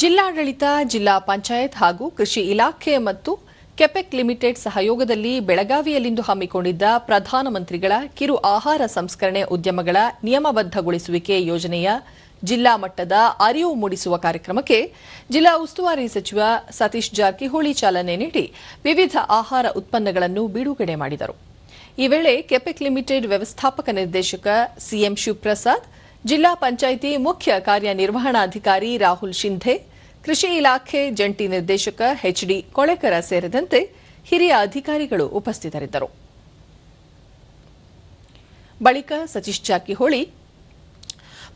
ಜಿಲ್ಲಾಡಳಿತ, ಜಿಲ್ಲಾ ಪಂಚಾಯತ್ ಹಾಗೂ ಕೃಷಿ ಇಲಾಖೆ ಮತ್ತು ಕೆಪೆಕ್ ಲಿಮಿಟೆಡ್ ಸಹಯೋಗದಲ್ಲಿ ಬೆಳಗಾವಿಯಲ್ಲಿಂದು ಹಮ್ಮಿಕೊಂಡಿದ್ದ ಪ್ರಧಾನಮಂತ್ರಿಗಳ ಕಿರು ಆಹಾರ ಸಂಸ್ಕರಣೆ ಉದ್ಯಮಗಳ ನಿಯಮಬದ್ಧಗೊಳಿಸುವಿಕೆ ಯೋಜನೆಯ ಜಿಲ್ಲಾ ಮಟ್ಟದ ಅರಿವು ಮೂಡಿಸುವ ಕಾರ್ಯಕ್ರಮಕ್ಕೆ ಜಿಲ್ಲಾ ಉಸ್ತುವಾರಿ ಸಚಿವ ಸತೀಶ್ ಜಾರಕಿಹೊಳಿ ಚಾಲನೆ ನೀಡಿ ವಿವಿಧ ಆಹಾರ ಉತ್ಪನ್ನಗಳನ್ನು ಬಿಡುಗಡೆ ಮಾಡಿದರು. ಈ ವೇಳೆ ಕೆಪೆಕ್ ಲಿಮಿಟೆಡ್ ವ್ಯವಸ್ಥಾಪಕ ನಿರ್ದೇಶಕ ಸಿಎಂ ಶಿವಪ್ರಸಾದ್ ಜಿಲ್ಲಾ ಪಂಚಾಯಿತಿ ಮುಖ್ಯ ಕಾರ್ಯನಿರ್ವಹಣಾಧಿಕಾರಿ ರಾಹುಲ್ ಶಿಂಧೆ, ಕೃಷಿ ಇಲಾಖೆ ಜಂಟಿ ನಿರ್ದೇಶಕ ಎಚ್ಡಿ ಕೊಳೆಕರ ಸೇರಿದಂತೆ ಹಿರಿಯ ಅಧಿಕಾರಿಗಳು ಉಪಸ್ಥಿತರಿದ್ದರು. ಬಳಿಕ ಸತೀಶ್ ಜಾರಕಿಹೊಳಿ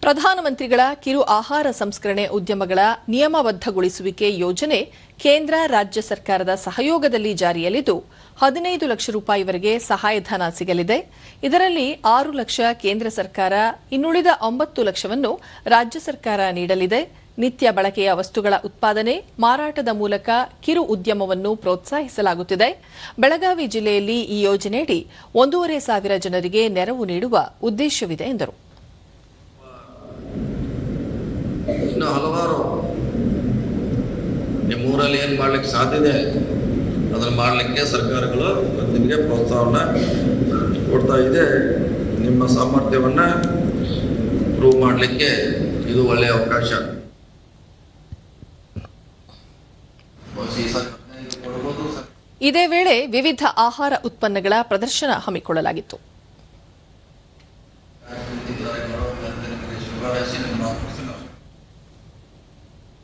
ಪ್ರಧಾನಮಂತ್ರಿಗಳ ಕಿರು ಆಹಾರ ಸಂಸ್ಕರಣೆ ಉದ್ಯಮಗಳ ನಿಯಮಬದ್ಧಗೊಳಿಸುವಿಕೆ ಯೋಜನೆ ಕೇಂದ್ರ ರಾಜ್ಯ ಸರ್ಕಾರದ ಸಹಯೋಗದಲ್ಲಿ ಜಾರಿಯಲ್ಲಿದ್ದು, ಹದಿನೈದು ಲಕ್ಷ ರೂಪಾಯಿವರೆಗೆ ಸಹಾಯಧನ ಸಿಗಲಿದೆ. ಇದರಲ್ಲಿ ಆರು ಲಕ್ಷ ಕೇಂದ್ರ ಸರ್ಕಾರ, ಇನ್ನುಳಿದ ಒಂಬತ್ತು ಲಕ್ಷವನ್ನು ರಾಜ್ಯ ಸರ್ಕಾರ ನೀಡಲಿದೆ. ನಿತ್ಯ ಬಳಕೆಯ ವಸ್ತುಗಳ ಉತ್ಪಾದನೆ, ಮಾರಾಟದ ಮೂಲಕ ಕಿರು ಉದ್ಯಮವನ್ನು ಪ್ರೋತ್ಸಾಹಿಸಲಾಗುತ್ತಿದೆ. ಬೆಳಗಾವಿ ಜಿಲ್ಲೆಯಲ್ಲಿ ಈ ಯೋಜನೆಯಡಿ ಒಂದೂವರೆ ಸಾವಿರ ಜನರಿಗೆ ನೆರವು ನೀಡುವ ಉದ್ದೇಶವಿದೆ ಎಂದರು. ಹಲವಾರು. ನಿಮ್ಮೂರಲ್ಲಿ ಏನು ಮಾಡ್ಲಿಕ್ಕೆ ಇದೆ? ಅದನ್ನು ಮಾಡಲಿಕ್ಕೆ ಸರ್ಕಾರಗಳು ನಿಮಗೆ ಪ್ರೋತ್ಸಾಹವನ್ನ ಕೊಡ್ತಾ ಇದೆ. ನಿಮ್ಮ ಸಾಮರ್ಥ್ಯವನ್ನ ಪ್ರೂವ್ ಮಾಡಲಿಕ್ಕೆ ಇದು ಒಳ್ಳೆಯ ಅವಕಾಶ. ಇದೇ ವೇಳೆ ವಿವಿಧ ಆಹಾರ ಉತ್ಪನ್ನಗಳ ಪ್ರದರ್ಶನ ಹಮ್ಮಿಕೊಳ್ಳಲಾಗಿತ್ತು.